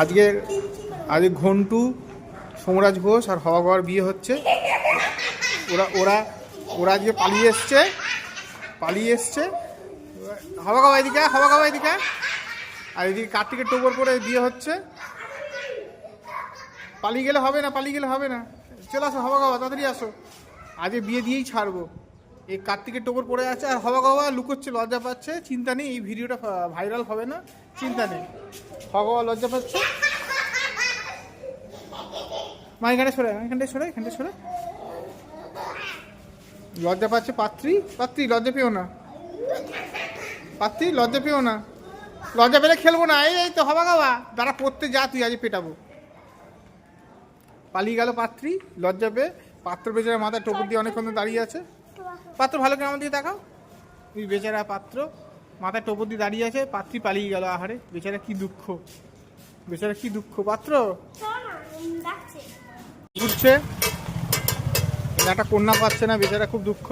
আজকে আজকে ঘন্টু, সোমরাজ ঘোষ আর হওয়া বিয়ে হচ্ছে। ওরা ওরা ওরা আজকে পালিয়ে এসছে পালিয়ে এসছে। হওয়া গাওয়া এদিকে হওয়া গাওয়া এদিকে। আর এদিকে কার্তিকের টোপর করে বিয়ে হচ্ছে। পালিয়ে গেলে হবে না, পালিয়ে গেলে হবে না। চলে আসো হওয়া গাওয়া তাড়াতাড়ি আসো। আজকে বিয়ে দিয়েই ছাড়বো। এই কার্তিকের টোপর পড়ে আছে আর হওয়া গাওয়া লুকোচ্ছে, লজ্জা পাচ্ছে। চিন্তা নেই, এই ভিডিওটা ভাইরাল হবে না। চিন্তা নেই। হওয়া লজ্জা পাচ্ছে। মা এখানে সরে, এখানটায় সরে এখানটায় সরে। লজ্জা পাচ্ছে পাত্রী। পাত্রী, লজ্জা পেও না। পাত্রী, লজ্জা পেও না। লজ্জা পেলে খেলব না। এই এই তো হবা গাওয়া দাঁড়া, পড়তে যা, তুই আজ পেটাবো। পালিয়ে গেল পাত্রী, লজ্জা পেয়ে। পাত্র বেচারা মাথায় টোপর দিয়ে অনেকক্ষণ দাঁড়িয়ে আছে। পাত্র ভালো করে আমার দিকে তাকাও তুই বেচারা পাত্র, মাথায় টোপর দিয়ে দাঁড়িয়ে আছে, পাত্রী পালিয়ে গেল, আহারে, বেচারা কি দুঃখ। বেচারা কি দুঃখ। পাত্র? ঘুরছে একটা কন্যা পাচ্ছে না, বেচারা খুব দুঃখ।